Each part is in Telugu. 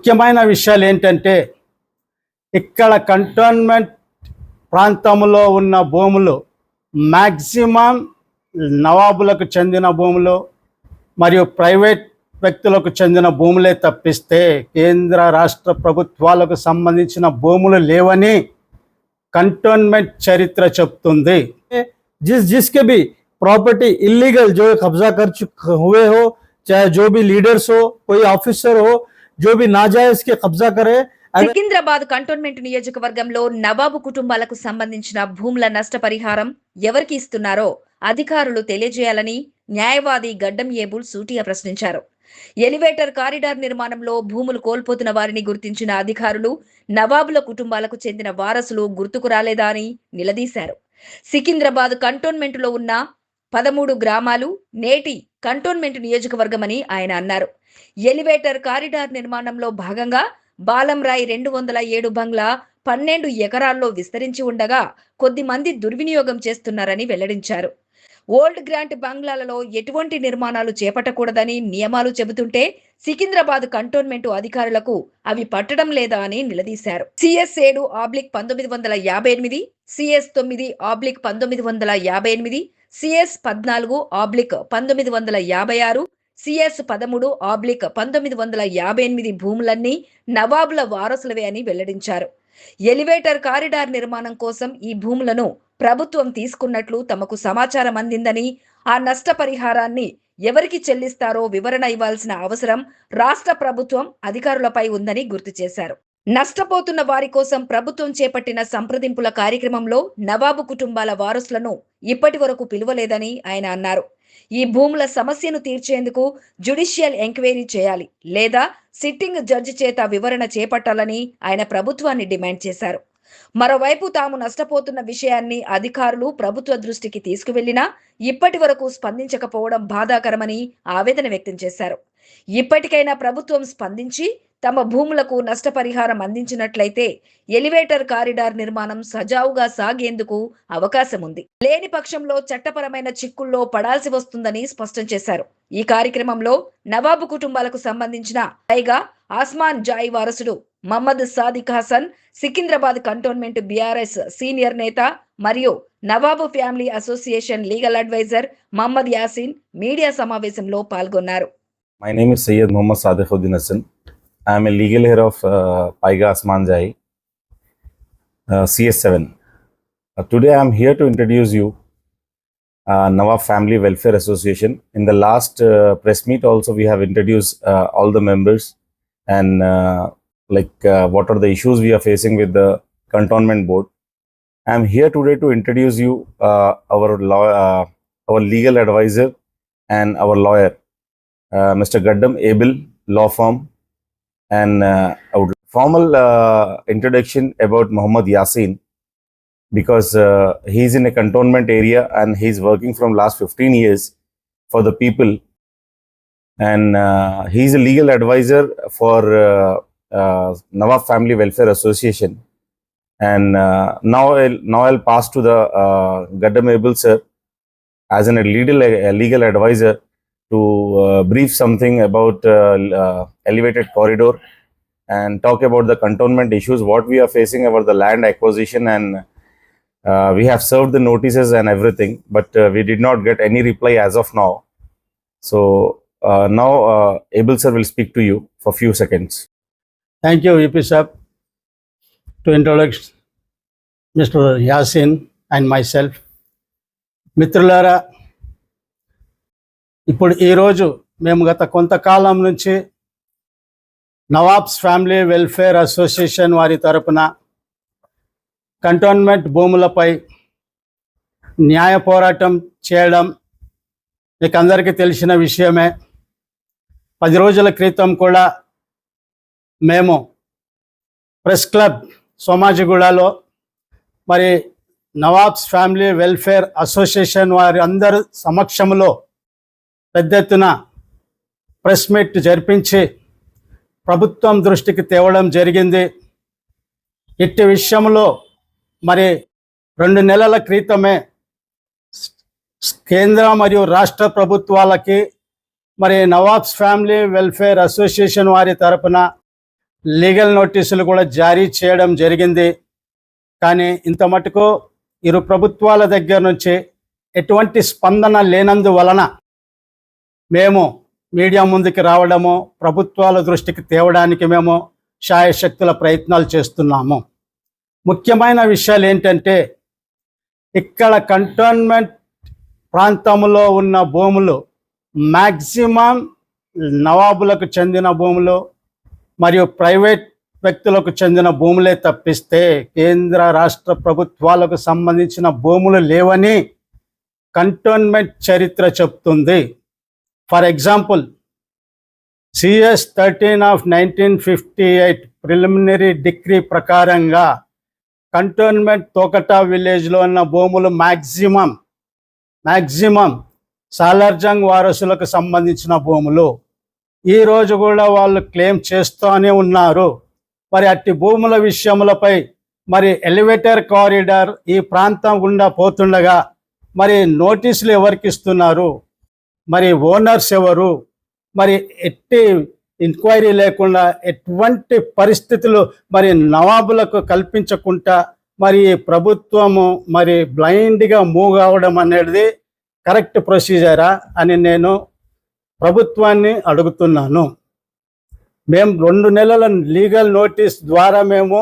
ముఖ్యమైన విషయాలు ఏంటంటే ఇక్కడ కంటోన్మెంట్ ప్రాంతంలో ఉన్న భూములు మ్యాక్సిమం నవాబులకు చెందిన భూములు మరియు ప్రైవేట్ వ్యక్తులకు చెందిన భూములే తప్పిస్తే కేంద్ర రాష్ట్ర ప్రభుత్వాలకు సంబంధించిన భూములు లేవని కంటోన్మెంట్ చరిత్ర చెప్తుంది जिस जिसके भी प्रॉपर्टी इलीगल जो कब्जा कर चुके हुए हो चाहे जो भी लीडर्स हो कोई ऑफिसर हो जो भी नाजायज के कब्जा करे अगर సికింద్రాబాద్ కంటోన్మెంట్ నియోజకవర్గంలో నవాబు కుటుంబాలకు సంబంధించిన భూముల నష్టపరిహారం ఎవరికి ఇస్తున్నారో అధికారులు తెలియజేయాలని న్యాయవాది గడ్డం ఏబుల్ సూటిగా ప్రశ్నించారు ఎలివేటర్ కారిడార్ నిర్మాణంలో భూములు కోల్పోతున్న వారిని గుర్తించిన అధికారులు నవాబుల కుటుంబాలకు చెందిన వారసులు గుర్తుకు రాలేదా అని నిలదీశారు సికింద్రాబాద్ కంటోన్మెంట్లో ఉన్న పదమూడు గ్రామాలు నేటి కంటోన్మెంట్ నియోజకవర్గమని ఆయన అన్నారు ఎలివేటర్ కారిడార్ నిర్మాణంలో భాగంగా బాలంరాయి రెండు వందల ఏడు బంగ్లా పన్నెండు ఎకరాల్లో విస్తరించి ఉండగా కొద్ది మంది దుర్వినియోగం చేస్తున్నారని వెల్లడించారు. ఓల్డ్ గ్రాంట్ బంగ్లాలలో ఎటువంటి నిర్మాణాలు చేపట్టకూడదని నియమాలు చెబుతుంటే సికింద్రాబాద్ కంటోన్మెంట్ అధికారులకు అవి పట్టడం లేదా అని నిలదీశారు. సిఎస్ ఏడు ఆబ్లిక్ పంతొమ్మిది వందల యాభై ఎనిమిది సిఎస్ తొమ్మిది ఆబ్లిక్ పంతొమ్మిది వందల యాభై ఎనిమిది సిఎస్ పద్నాలుగు ఆబ్లిక్ పంతొమ్మిది వందల యాభై ఆరు సిఎస్ పదమూడు ఆబ్లిక్ పంతొమ్మిది వందల యాభై ఎనిమిది భూములన్నీ నవాబుల వారసులవే అని వెల్లడించారు. ఎలివేటర్ కారిడార్ నిర్మాణం కోసం ఈ భూములను ప్రభుత్వం తీసుకున్నట్లు తమకు సమాచారం అందిందని ఆ నష్టపరిహారాన్ని ఎవరికి చెల్లిస్తారో వివరణ ఇవ్వాల్సిన అవసరం రాష్ట్ర ప్రభుత్వం అధికారులపై ఉందని గుర్తు చేశారు. నష్టపోతున్న వారి కోసం ప్రభుత్వం చేపట్టిన సంప్రదింపుల కార్యక్రమంలో నవాబు కుటుంబాల వారసులను ఇప్పటి వరకు పిలువలేదని ఆయన అన్నారు. ఈ భూముల సమస్యను తీర్చేందుకు జ్యుడిషియల్ ఎంక్వైరీ చేయాలి లేదా సిట్టింగ్ జడ్జి చేత వివరణ చేపట్టాలని ఆయన ప్రభుత్వాన్ని డిమాండ్ చేశారు. మరోవైపు తాము నష్టపోతున్న విషయాన్ని అధికారులు ప్రభుత్వ దృష్టికి తీసుకువెళ్ళినా ఇప్పటి వరకు స్పందించకపోవడం బాధాకరమని ఆవేదన వ్యక్తం చేశారు. ఇప్పటికైనా ప్రభుత్వం స్పందించి తమ భూములకు నష్టపరిహారం అందించినట్లయితే ఎలివేటర్ కారిడార్ నిర్మాణం సజావుగా సాగేందుకు అవకాశం ఉంది లేని పక్షంలో చట్టపరమైన చిక్కుల్లో పడాల్సి వస్తుందని స్పష్టం చేశారు. ఈ కార్యక్రమంలో నవాబు కుటుంబాలకు సంబంధించిన పైగా ఆస్మాన్ జాయ్ వారసుడు Mohammed Sadiq Hasan Secunderabad cantonment BRS senior నేత మరియు నవాబు family association legal adviser Mohammed Yasin media సమావేశంలో పాల్గొన్నారు. My name is Syed Mohammed Sadifuddin Hasan I am a legal heir of uh, Paiga uh, CS7. Uh, today I am here to introduce you uh, Nawab Family Welfare Association. In the last uh, press meet also we have introduced uh, all the members and uh, like uh, what are the issues we are facing with the cantonment board. I am here today to introduce you uh, our law, uh, our legal advisor and our lawyer uh, Mr. Gaddam Abel Law Firm, and uh, formal uh, introduction about Muhammad Yasin because uh, he's in a cantonment area and he's working from last 15 years for the people. And uh, he's a legal advisor for uh, uh, Nawab Family Welfare Association. And uh, now I'll, now I'll pass to the uh, Gaddam Abel sir as an, legal a legal advisor to uh, brief something about uh, l- uh, elevated corridor and talk about the cantonment issues what we are facing about the land acquisition and uh, we have served the notices and everything but uh, we did not get any reply as of now so uh, now uh, abel sir will speak to you for few seconds Thank you, VP Sir, to introduce Mr. Yasin and myself. మిత్రులారా ఇప్పుడు ఈరోజు మేము గత కొంతకాలం నుంచి నవాబ్స్ ఫ్యామిలీ వెల్ఫేర్ అసోసియేషన్ వారి తరపున కంటోన్మెంట్ భూములపై న్యాయ పోరాటం చేయడం మీకు అందరికీ తెలిసిన విషయమే. పది రోజుల క్రితం కూడా మేము ప్రెస్ క్లబ్ సోమాజిగూడలో మరి నవాబ్స్ ఫ్యామిలీ వెల్ఫేర్ అసోసియేషన్ వారి అందరి సమక్షంలో పెద్ద ఎత్తున ప్రెస్ మీట్ జరిపించి ప్రభుత్వం దృష్టికి తేవడం జరిగింది. ఇట్టి విషయంలో మరి రెండు నెలల క్రితమే కేంద్ర మరియు రాష్ట్ర ప్రభుత్వాలకి మరి నవాబ్స్ ఫ్యామిలీ వెల్ఫేర్ అసోసియేషన్ వారి తరపున లీగల్ నోటీసులు కూడా జారీ చేయడం జరిగింది. కానీ ఇంత మటుకు ఇరు ప్రభుత్వాల దగ్గర నుంచి ఎటువంటి స్పందన లేనందువలన మేము మీడియా ముందుకు రావడము ప్రభుత్వాల దృష్టికి తేవడానికి మేము శాయశక్తుల ప్రయత్నాలు చేస్తున్నాము. ముఖ్యమైన విషయాలు ఏంటంటే ఇక్కడ కంటోన్మెంట్ ప్రాంతంలో ఉన్న భూములు మ్యాక్సిమం నవాబులకు చెందిన భూములు మరియు ప్రైవేట్ వ్యక్తులకు చెందిన భూములే తప్పిస్తే కేంద్ర రాష్ట్ర ప్రభుత్వాలకు సంబంధించిన భూములు లేవని కంటోన్మెంట్ చరిత్ర చెప్తుంది. For example CS thirteen of nineteen fifty eight preliminary decree ప్రకారంగా కంటోన్మెంట్ తోకటా విలేజ్లో ఉన్న భూములు మ్యాక్సిమం మ్యాక్సిమం సాలార్జంగ్ వారసులకు సంబంధించిన భూములు. ఈ రోజు కూడా వాళ్ళు క్లెయిమ్ చేస్తూనే ఉన్నారు. మరి అట్టి భూముల విషయములపై మరి ఎలివేటర్ కారిడార్ ఈ ప్రాంతం గుండా పోతుండగా మరి నోటీసులు ఎవరికి ఇస్తున్నారు? మరి ఓనర్స్ ఎవరు? మరి ఎట్టి ఎంక్వైరీ లేకుండా ఎటువంటి పరిస్థితులు మరి నవాబులకు కల్పించకుండా మరి ప్రభుత్వము మరి బ్లైండ్గా మూవ్ అవడం అనేది కరెక్ట్ ప్రొసీజరా అని నేను ప్రభుత్వాన్ని అడుగుతున్నాను. మేము రెండు నెలల లీగల్ నోటీస్ ద్వారా మేము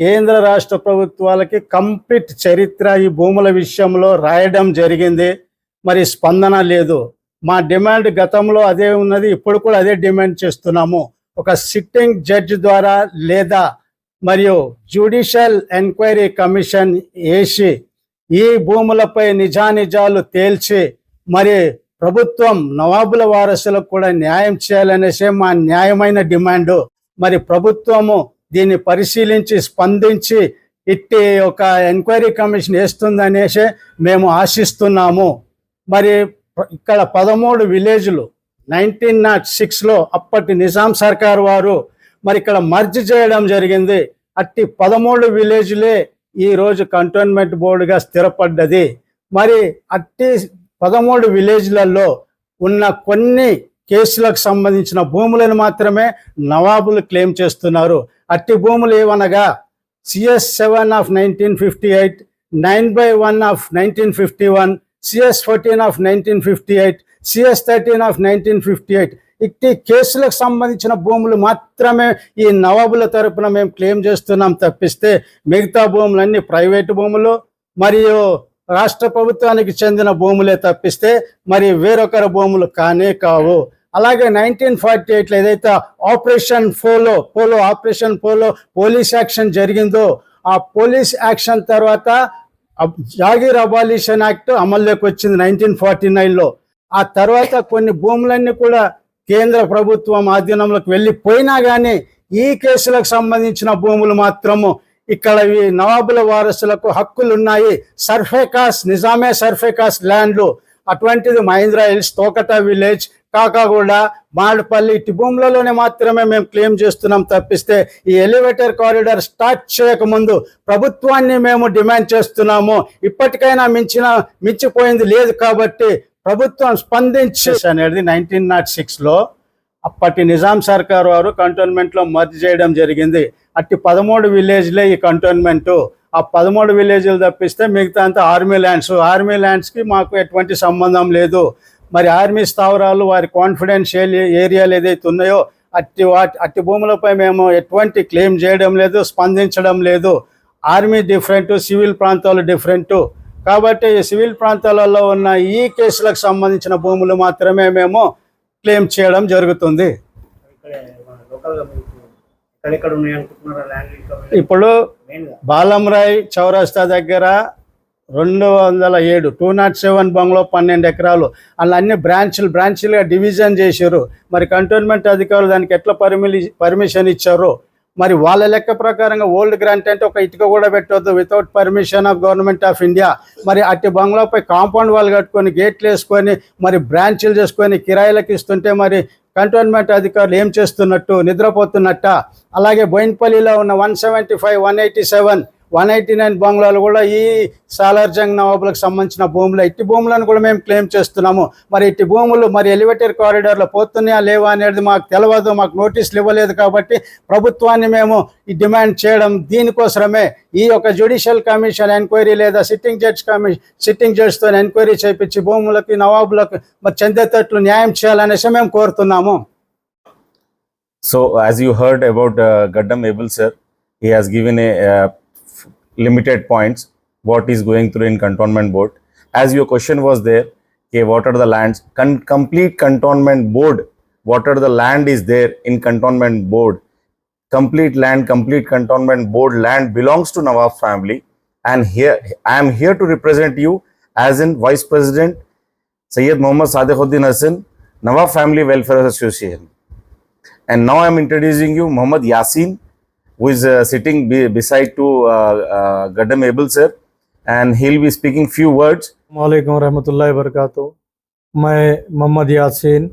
కేంద్ర రాష్ట్ర ప్రభుత్వాలకి కంప్లీట్ చరిత్ర ఈ భూముల విషయంలో రాయడం జరిగింది. మరి స్పందన లేదు. మా డిమాండ్ గతంలో అదే ఉన్నది ఇప్పుడు కూడా అదే డిమాండ్ చేస్తున్నాము. ఒక సిట్టింగ్ జడ్జి ద్వారా లేదా మరియు జ్యుడిషియల్ ఎంక్వైరీ కమిషన్ వేసి ఈ భూములపై నిజానిజాలు తేల్చి మరి ప్రభుత్వం నవాబుల వారసులకు కూడా న్యాయం చేయాలనేసే మా న్యాయమైన డిమాండ్. మరి ప్రభుత్వము దీన్ని పరిశీలించి స్పందించి ఇట్టి ఒక ఎంక్వైరీ కమిషన్ వేస్తుందనేసే మేము ఆశిస్తున్నాము. మరి ఇక్కడ పదమూడు విలేజ్లు నైన్టీన్ నాట్ సిక్స్లో అప్పటి నిజాం సర్కార్ వారు మరి ఇక్కడ మర్జ్ చేయడం జరిగింది. అట్టి పదమూడు విలేజ్లే ఈరోజు కంటోన్మెంట్ బోర్డుగా స్థిరపడ్డది. మరి అట్టి పదమూడు విలేజ్లలో ఉన్న కొన్ని కేసులకు సంబంధించిన భూములను మాత్రమే నవాబులు క్లెయిమ్ చేస్తున్నారు. అట్టి భూములు ఏవనగా CS seven of nineteen fifty eight nine by one of nineteen fifty one CS fourteen of nineteen fifty eight CS thirteen of nineteen fifty eight. ఇట్టి కేసులకు సంబంధించిన భూములు మాత్రమే ఈ నవాబుల తరపున మేము క్లెయిమ్ చేస్తున్నాం తప్పిస్తే మిగతా భూములన్నీ ప్రైవేటు భూములు మరియు రాష్ట్ర ప్రభుత్వానికి చెందిన భూములే తప్పిస్తే మరి వేరొకరి భూములు కానే కావు. అలాగే నైన్టీన్ ఫార్టీ ఎయిట్లో ఏదైతే operation polo polo operation polo police action జరిగిందో ఆ పోలీస్ యాక్షన్ తర్వాత జాగీర్ అబాలిషన్ యాక్ట్ అమల్లోకి వచ్చింది నైన్టీన్ ఫార్టీ నైన్లో. ఆ తర్వాత కొన్ని భూములన్నీ కూడా కేంద్ర ప్రభుత్వం ఆధీనంలోకి వెళ్ళిపోయినా కానీ ఈ కేసులకు సంబంధించిన భూములు మాత్రము ఇక్కడ ఈ నవాబుల వారసులకు హక్కులు ఉన్నాయి సర్ఫేకాస్ నిజామే సర్ఫేకాస్ ల్యాండ్లు. అటువంటిది మహేంద్ర హిల్స్ తోకట విలేజ్ కాకాగూడ మాడపల్లి ఇటు భూములలోనే మాత్రమే మేము క్లెయిమ్ చేస్తున్నాం తప్పిస్తే ఈ ఎలివేటర్ కారిడార్ స్టార్ట్ చేయకముందు ప్రభుత్వాన్ని మేము డిమాండ్ చేస్తున్నాము. ఇప్పటికైనా మించిన మించిపోయింది లేదు కాబట్టి ప్రభుత్వం స్పందించి అనేది నైన్టీన్ నాట్ సిక్స్లో అప్పటి నిజాం సర్కార్ వారు కంటోన్మెంట్లో మర్జ్ చేయడం జరిగింది. అట్టి పదమూడు విలేజ్లే ఈ కంటోన్మెంటు. ఆ పదమూడు విలేజ్లు తప్పిస్తే మిగతా అంతా ఆర్మీ ల్యాండ్స్. ఆర్మీ ల్యాండ్స్కి మాకు ఎటువంటి సంబంధం లేదు. మరి ఆర్మీ స్థావరాలు వారి కాన్ఫిడెన్షియల్ ఏరియాలు ఏదైతే ఉన్నాయో అట్టి వాటి అట్టి భూములపై మేము ఎటువంటి క్లెయిమ్ చేయడం లేదు స్పందించడం లేదు. ఆర్మీ డిఫరెంట్ సివిల్ ప్రాంతాలు డిఫరెంట్ కాబట్టి సివిల్ ప్రాంతాలలో ఉన్న ఈ కేసులకు సంబంధించిన భూములు మాత్రమే మేము క్లెయిమ్ చేయడం జరుగుతుంది. ఇప్పుడు బాలంరాయ్ చౌరస్తా దగ్గర రెండు వందల ఏడు టూ నాట్ సెవెన్ బంగ్లో పన్నెండు ఎకరాలు. అలా అన్ని బ్రాంచ్లు బ్రాంచ్లుగా డివిజన్ చేశారు. మరి కంటోన్మెంట్ అధికారులు దానికి ఎట్లా పర్మి పర్మిషన్ ఇచ్చారు? మరి వాళ్ళ లెక్క ప్రకారంగా ఓల్డ్ గ్రాంట్ అంటే ఒక ఇటుక కూడా పెట్టవద్దు without permission of government of India మరి అట్టి బంగ్లాపై కాంపౌండ్ వాళ్ళు కట్టుకొని గేట్లు వేసుకొని మరి బ్రాంచ్లు చేసుకొని కిరాయిలకు ఇస్తుంటే మరి కంటోన్మెంట్ అధికారులు ఏం చేస్తున్నట్టు నిద్రపోతున్నట్ట? అలాగే బోయిన్పల్లిలో ఉన్న one seventy five one eighty seven one eighty nine బంగ్లాలు కూడా ఈ సాలార్జంగ్ నవాబులకు సంబంధించిన భూములు ఇట్టి భూములను కూడా మేము క్లెయిమ్ చేస్తున్నాము. మరి ఇట్టి భూములు మరి ఎలివేటర్ కారిడార్లో పోతున్నాయా లేవా అనేది మాకు తెలియదు మాకు నోటీసులు ఇవ్వలేదు కాబట్టి ప్రభుత్వాన్ని మేము ఈ డిమాండ్ చేయడం దీనికోసమే ఈ యొక్క జ్యుడిషియల్ కమిషన్ ఎంక్వైరీ లేదా సిట్టింగ్ జడ్జ్ కమిషన్ సిట్టింగ్ జడ్జ్తో ఎంక్వైరీ చేయించి భూములకి నవాబులకు మరి చెందేటట్లు న్యాయం చేయాలనేసి మేము కోరుతున్నాము. So, as you heard about uh, Gaddam Abel sir, he has given a uh, limited points what is going through in cantonment board. As your question was there, okay, what are the lands? Con- complete cantonment board. What are the land is there in cantonment board? Complete land, complete cantonment board land belongs to Nawab family. And here I am here to represent you as in Vice President Sayyid Muhammad Sadiquddin Hassan, Nawab Family Welfare Association. And now I'm introducing you Muhammad Yasin, who is uh, sitting be- beside to uh, uh, Gaddam Abel sir, and he'll be speaking few words. वालेकुम रहमतुल्लाहि वबरकातुहू मैं मोहम्मद यासीन।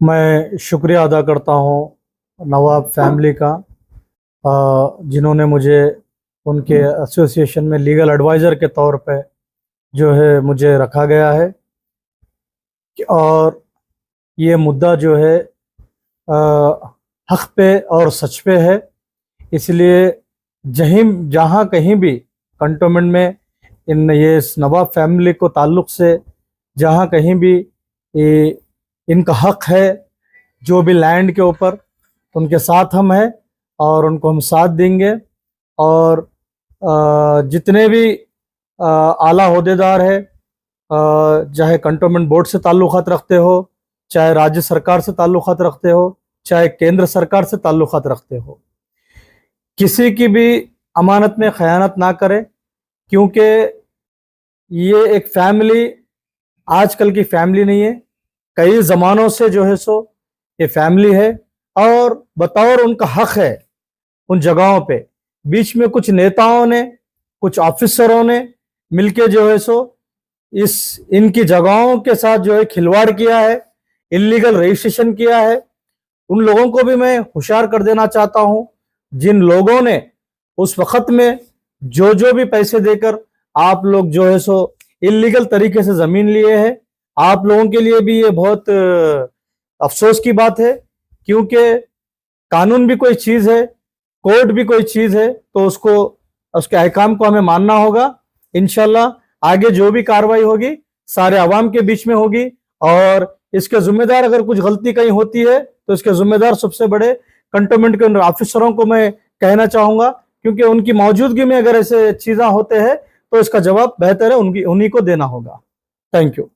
मैं शुक्रिया अदा करता हूँ नवाब फैमिली का जिन्होंने मुझे उनके एसोसिएशन में लीगल एडवाइज़र के तौर पे जो है मुझे रखा गया है। और ये मुद्दा जो है हक पे और सच पे है। इसलिए जहीं जहाँ कहीं भी कंटोनमेंट में इन ये नवाब फैमिली को ताल्लुक से जहाँ कहीं भी ये इनका हक है, जो भी लैंड के ऊपर उनके साथ हम हैं और उनको हम साथ देंगे। और जितने भी आला अहदेदार है चाहे कंटोनमेंट बोर्ड से ताल्लुक़ात रखते हो, चाहे राज्य सरकार से ताल्लुक़ात रखते हो चाहे केंद्र सरकार से ताल्लुक़ात रखते हो। किसी की भी अमानत में खयानत ना करें, क्योंकि ये एक फैमिली, आजकल की फैमिली नहीं है। कई ज़मानों से जो है सो, ये फैमिली है। और बतौर उनका हक है, उन जगहों पे। बीच में कुछ नेताओं ने, कुछ ऑफिसरों ने मिलके जो है सो, इस, इनकी जगहों के साथ जो है खिलवाड़ किया है इलीगल रजिस्ट्रेशन किया है। उन लोगों को भी मैं होशियार कर देना चाहता हूँ, जिन लोगों ने उस वक्त में जो जो भी पैसे देकर आप लोग जो है सो इलीगल तरीके से ज़मीन लिए हैं, आप लोगों के लिए भी ये बहुत अफसोस की बात है, क्योंकि कानून भी कोई चीज़ है, कोर्ट भी कोई चीज़ है तो उसको, उसके अहकाम को हमें मानना होगा, इंशाल्लाह आगे जो भी कार्रवाई होगी, सारे आवाम के बीच में होगी, और इसके जिम्मेदार अगर कुछ गलती कहीं होती है तो इसके जिम्मेदार सबसे बड़े कंटोनमेंट के ऑफिसरों को मैं कहना चाहूँगा, क्योंकि उनकी मौजूदगी में अगर ऐसे चीज़ा होते हैं तो इसका जवाब बेहतर है, उनकी, उन्हीं को देना होगा। Thank you